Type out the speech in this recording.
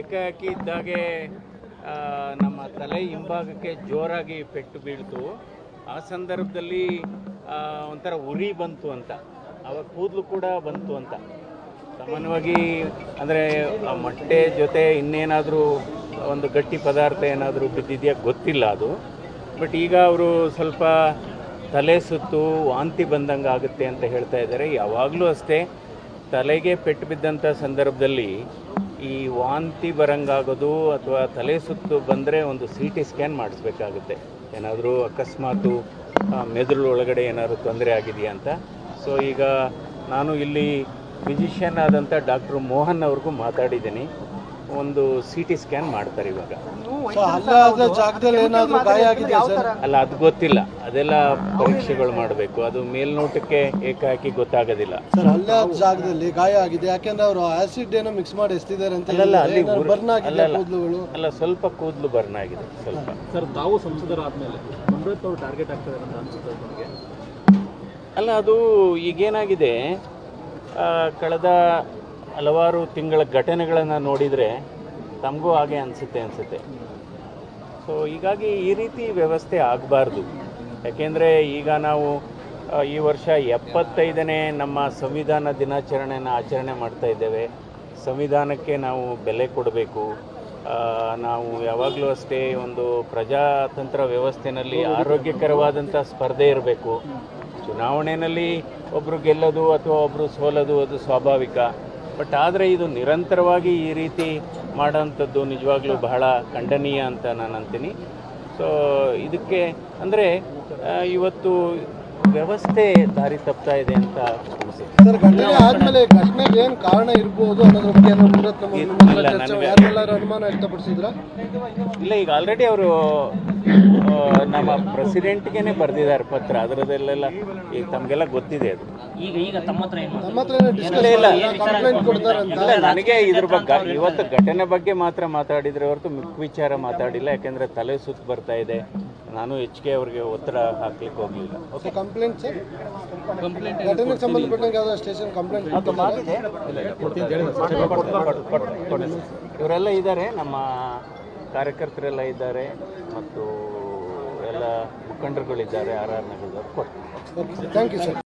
ಏಕಾಏಕಿ ಇದ್ದಾಗೆ ನಮ್ಮ ತಲೆ ಹಿಂಭಾಗಕ್ಕೆ ಜೋರಾಗಿ ಪೆಟ್ಟು ಬೀಳ್ತು. ಆ ಸಂದರ್ಭದಲ್ಲಿ ಒಂಥರ ಉರಿ ಬಂತು ಅಂತ. ಅವಾಗ ಕೂದಲು ಕೂಡ ಬಂತು ಅಂತ. ಸಾಮಾನ್ಯವಾಗಿ ಅಂದರೆ ಮೊಟ್ಟೆ ಜೊತೆ ಇನ್ನೇನಾದರೂ ಒಂದು ಗಟ್ಟಿ ಪದಾರ್ಥ ಏನಾದರೂ ಬಿದ್ದಿದೆಯಾ ಗೊತ್ತಿಲ್ಲ ಅದು. ಬಟ್ ಈಗ ಅವರು ಸ್ವಲ್ಪ ತಲೆ ಸುತ್ತು ವಾಂತಿ ಬಂದಂಗೆ ಆಗುತ್ತೆ ಅಂತ ಹೇಳ್ತಾ ಇದ್ದಾರೆ. ಯಾವಾಗಲೂ ಅಷ್ಟೇ, ತಲೆಗೆ ಪೆಟ್ಟು ಬಿದ್ದಂಥ ಸಂದರ್ಭದಲ್ಲಿ ಈ ವಾಂತಿ ಬರಂಗಾಗೋದು ಅಥವಾ ತಲೆ ಸುತ್ತು ಬಂದರೆ ಒಂದು ಸಿ ಟಿ ಸ್ಕ್ಯಾನ್ ಮಾಡಿಸ್ಬೇಕಾಗುತ್ತೆ. ಏನಾದರೂ ಅಕಸ್ಮಾತು ಮೆದುಳು ಒಳಗಡೆ ಏನಾದರೂ ತೊಂದರೆ ಆಗಿದೆಯಾ ಅಂತ. ಸೊ ಈಗ ನಾನು ಇಲ್ಲಿ ಫಿಸಿಷಿಯನ್ ಆದಂಥ ಡಾಕ್ಟ್ರು ಮೋಹನ್ ಅವ್ರಿಗೂ ಮಾತಾಡಿದ್ದೀನಿ. ಒಂದು ಸಿ ಟಿ ಸ್ಕ್ಯಾನ್ ಮಾಡ್ತಾರೆ ಇವಾಗ. ಸೊ ಹಲ್ಲೆ ಆದ ಜಾಗದಲ್ಲಿ ಏನಾದರೂ ಗಾಯ ಆಗಿದೆಯಾ ಸರ್? ಅಲ್ಲ ಅದು ಗೊತ್ತಿಲ್ಲ. ಅದೆಲ್ಲ ಪರೀಕ್ಷೆಗಳು ಮಾಡಬೇಕು. ಅದು ಮೇಲ್ನೋಟಕ್ಕೆ ಏಕಾಕಿ ಗೊತ್ತಾಗೋದಿಲ್ಲ. ಸರ್ ಅಲ್ಲೇ ಜಾಗದಲ್ಲಿ ಗಾಯ ಆಗಿದೆ. ಯಾಕೆಂದ್ರೆ ಅವರು ಆಸಿಡ್ ಏನೋ ಮಿಕ್ಸ್ ಮಾಡಿ ಎಸ್ತಿದ್ದಾರೆ ಅಂತ ಅಲ್ಲ ಅಲ್ಲಿ ಬರ್ನ್ ಆಗಿದೆ. ಕೂದಲುಗಳು? ಅಲ್ಲ ಸ್ವಲ್ಪ ಕೂದಲು ಬರ್ನ್ ಆಗಿದೆ ಸ್ವಲ್ಪ. ಸರ್ ತಾವು ಸಂಸದರಾದ್ಮೇಲೆ ಅಮೃತ್ ಅವರು ಟಾರ್ಗೆಟ್ ಆಗ್ತಾರೆ ಅಂತ ಅನ್ಸುತ್ತೆ ನನಗೆ ಅಲ್ಲ ಅದು ಈಗೇನಾಗಿದೆ ಆ, ಕಳೆದ ಹಲವಾರು ತಿಂಗಳ ಘಟನೆಗಳನ್ನು ನೋಡಿದರೆ ತಮಗೂ ಹಾಗೆ ಅನಿಸುತ್ತೆ ಅನಿಸುತ್ತೆ. ಸೊ ಹೀಗಾಗಿ ಈ ರೀತಿ ವ್ಯವಸ್ಥೆ ಆಗಬಾರ್ದು. ಯಾಕೆಂದರೆ ಈಗ ನಾವು ಈ ವರ್ಷ ಎಪ್ಪತ್ತೈದನೇ ನಮ್ಮ ಸಂವಿಧಾನ ದಿನಾಚರಣೆಯನ್ನು ಆಚರಣೆ ಮಾಡ್ತಾ ಇದ್ದೇವೆ. ಸಂವಿಧಾನಕ್ಕೆ ನಾವು ಬೆಲೆ ಕೊಡಬೇಕು. ನಾವು ಯಾವಾಗಲೂ ಅಷ್ಟೇ ಒಂದು ಪ್ರಜಾತಂತ್ರ ವ್ಯವಸ್ಥೆಯಲ್ಲಿ ಆರೋಗ್ಯಕರವಾದಂಥ ಸ್ಪರ್ಧೆ ಇರಬೇಕು. ಚುನಾವಣೆಯಲ್ಲಿ ಒಬ್ಬರು ಗೆಲ್ಲೋದು ಅಥವಾ ಒಬ್ಬರು ಸೋಲೋದು ಅದು ಸ್ವಾಭಾವಿಕ. ಬಟ್ ಆದರೆ ಇದು ನಿರಂತರವಾಗಿ ಈ ರೀತಿ ಮಾಡೋಂಥದ್ದು ನಿಜವಾಗ್ಲೂ ಬಹಳ ಖಂಡನೀಯ ಅಂತ ನಾನು ಅಂತೀನಿ. ಸೊ ಇದಕ್ಕೆ ಅಂದರೆ ಇವತ್ತು ವ್ಯವಸ್ಥೆ ದಾರಿ ತಪ್ತಾ ಇದೆ ಅಂತ ಸರ್ ಘಟನೆ ಆದ್ಮೇಲೆ ಘಟನೆಗೆ ಏನು ಕಾರಣ ಇರ್ಬೋದು ಅನ್ನೋದ್ರ ಬಗ್ಗೆ ಏನೋ ಮುರತ್ ನಮ್ಮ ನಿಮ್ಮ ಇಲ್ಲ, ಚರ್ಚೆ ನನಗೆ- ಯಾರೆಲ್ಲರೂ ಅನುಮಾನ ವ್ಯಕ್ತಪಡಿಸಿದ್ರ? ಇಲ್ಲ ಈಗ ಆಲ್ರೆಡಿ ಅವರು ನಮ್ಮ ಪ್ರೆಸಿಡೆಂಟ್ಗೆನೆ ಬರೆದಿದ್ದಾರೆ ಪತ್ರ. ಅದರದಲ್ಲೆಲ್ಲ ಈಗ ತಮಗೆಲ್ಲ ಗೊತ್ತಿದೆ ಅದು. ಈಗ ಈಗ ತಮ್ಮ ಹತ್ರ ಏನು ನಮ್ಮ ಹತ್ರ ಇಲ್ಲ, ಇಲ್ಲ. ಕಂಪ್ಲೇಂಟ್ ಕೊಡ್ತಾರಂತ ಇಲ್ಲ ನನಗೆ ಇದ್ರ ಬಗ್ಗೆ ಇವತ್ತು ಘಟನೆ ಬಗ್ಗೆ ಮಾತ್ರ ಮಾತಾಡಿದ್ರೆ ಹೊರತು ಮಿಕ್ಕ ವಿಚಾರ ಮಾತಾಡಿಲ್ಲ. ಯಾಕೆಂದ್ರೆ ತಲೆ ಸುತ್ತು ಬರ್ತಾ ಇದೆ. ನಾನು ಹೆಚ್ಚಿಗೆ ಅವ್ರಿಗೆ ಒತ್ತಡ ಹಾಕ್ಲಿಕ್ಕೆ ಹೋಗಲಿಲ್ಲ. ಓಕೆ ಕಂಪ್ಲೇಂಟ್ ಸರ್ ಘಟನೆಗೆ ಸಂಬಂಧಪಟ್ಟಂಗೆ ಯಾವುದೋ ಸ್ಟೇಷನ್ ಕಂಪ್ಲೇಂಟ್ ಇವರೆಲ್ಲ ಇದ್ದಾರೆ. ನಮ್ಮ ಕಾರ್ಯಕರ್ತರೆಲ್ಲ ಇದ್ದಾರೆ. ಮತ್ತು ಮುಖಂಡರುಗಳಿದ್ದಾರೆ ಆರ್ ಆರ್ ನಗರದವ್ರು ಕೊಡ್ತಾರೆ. Thank you sir